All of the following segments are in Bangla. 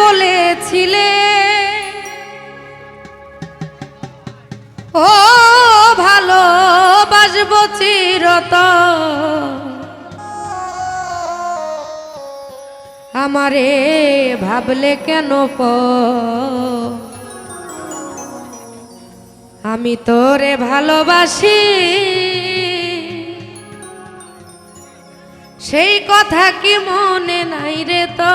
বলেছিলে। ও ভালো বাসব চিরত আমারে ভাবলে কেন প আমি তোরে ভালোবাসি। সেই কথা কি মনে নাই রে তো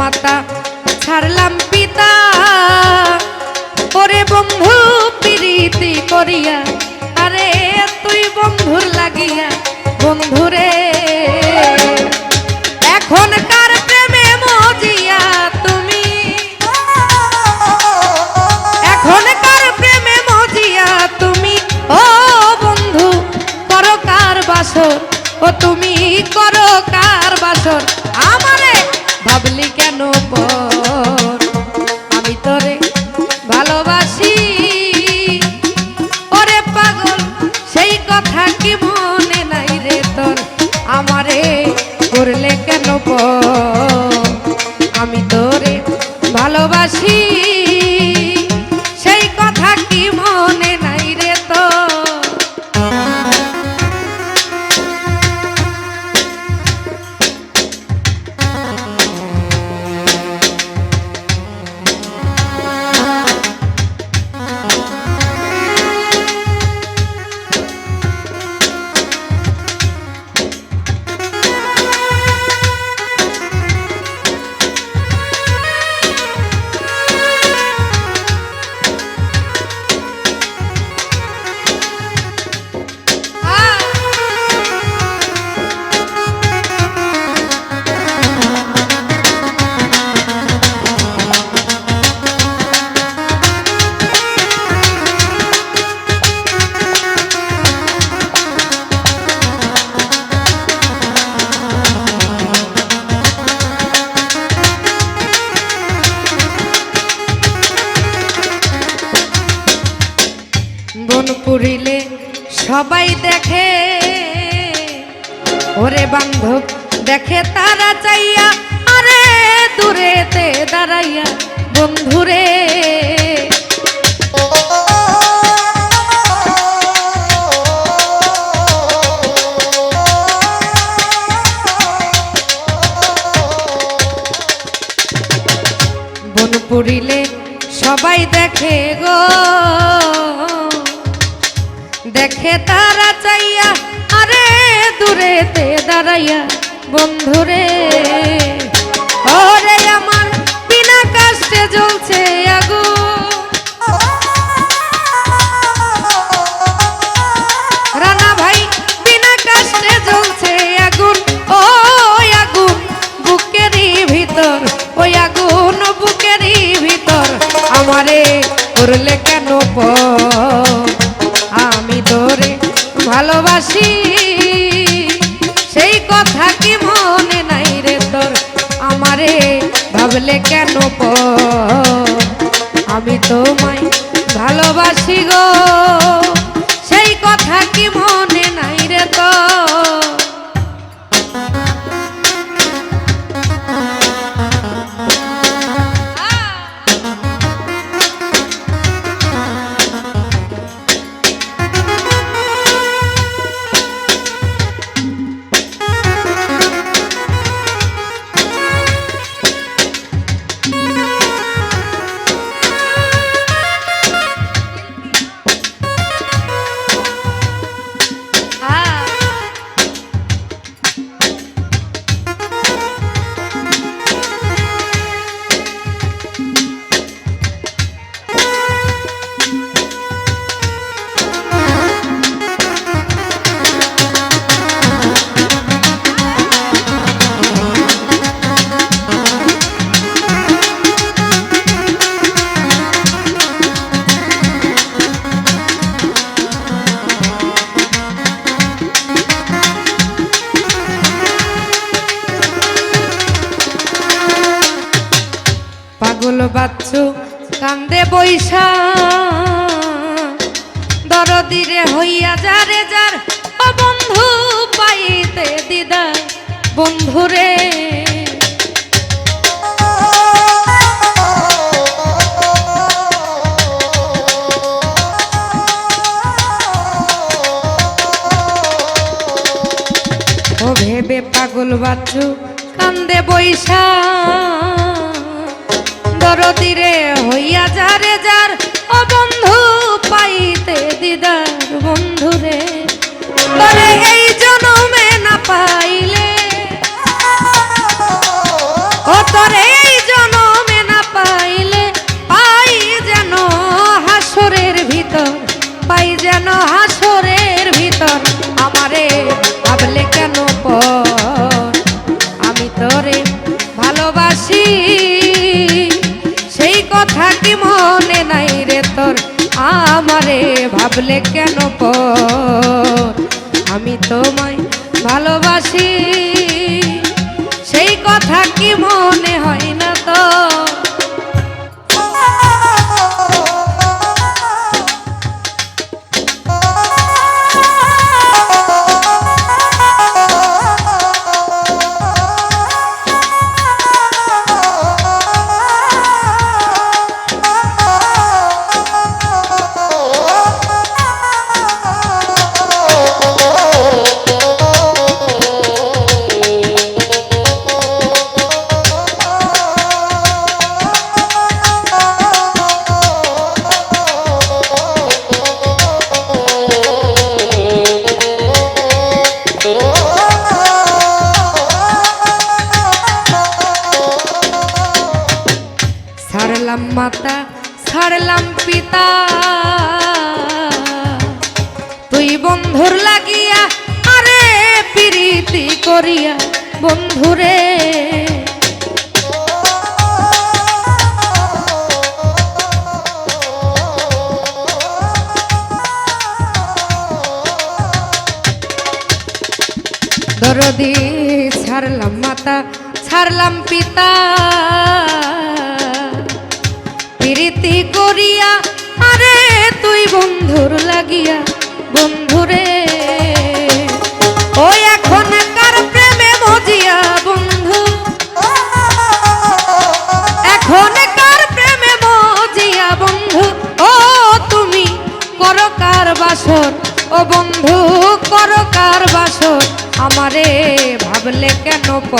মাতা, ছাড়লাম পিতা। ওরে বন্ধু, প্রীতি করিয়া, আরে তুই বন্ধুর লাগিয়া বন্ধুরে এখন কার প্রেমে মজিয়া তুমি। এখন কার প্রেমে মজিয়া তুমি। ও বন্ধু করো কার বাসর, ও তুমি করো কার বাসর। আমারে সবাই দেখে। ওরে বান্ধব, দেখে তারা চাইয়া, আরে দূরেতে দাঁড়াইয়া, বন্ধুরে। বন পুরিলে সবাই দেখে গো। দেখে তারা চাইয়া আরে দূরেতে দাঁড়াইয়া বন্ধুরে ওরে আমার বিনা কষ্টে জ্বলছে ভাবলে কেন আমি তোমায় ভালোবাসি গো। দরদিরে হইয়া যারে যার, ও বন্ধু পাইতে দিদা বন্ধুরে ও ভেবে পাগল বাচ্চু, কান্দে বৈশা। দরদিরে হইয়া যারে যার, ও বন্ধু পাইতে দিদার বন্ধুরে। তরে ভাবলে কেন আমি তোমায় ভালোবাসি। সেই কথা কি মনে হয় না তো ছাড়লাম তুই বন্ধুর লাগিয়া, আরে প্রীতি করিয়া, বন্ধুরে। দরদি ছাড়লাম মাতা, ছাড়লাম পিতা। প্রীতি করিয়া তুই বন্ধুর লাগিয়া, বন্ধুরে। ওই এখন কার প্রেমে মজিয়া, বন্ধু? এখন কার প্রেমে মজিয়া, বন্ধু? ও, তুমি করো কার বাসর? ও, বন্ধু, করো কার বাসর? আমারে ভাবলে কেন প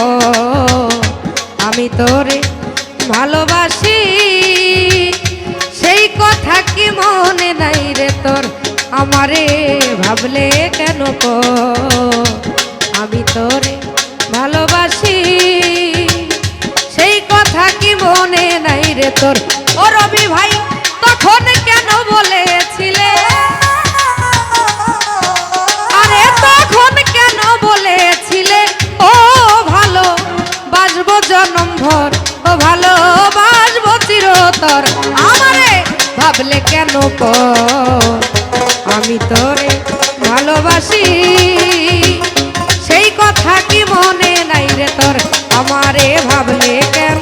আমি তোরে ভালোবাসি, সেই কথা কি মনে আমারে ভাবলে কেন প আমি তোরে ভালোবাসি। সেই কথা কি মনে নাই রে তোর? ও রবি ভাই, তখন কেন বলেছিলে? আরে তখন কেন বলেছিলে? ও ভালো, বাসবো জনম ভর, ও ভালো, বাসবো চিরতর। আমারে ভাবলে কেন পর আমি তোরে ভালোবাসি। সেই কথা কি মনে নাই রে তোর? আমারে ভাবলে কেন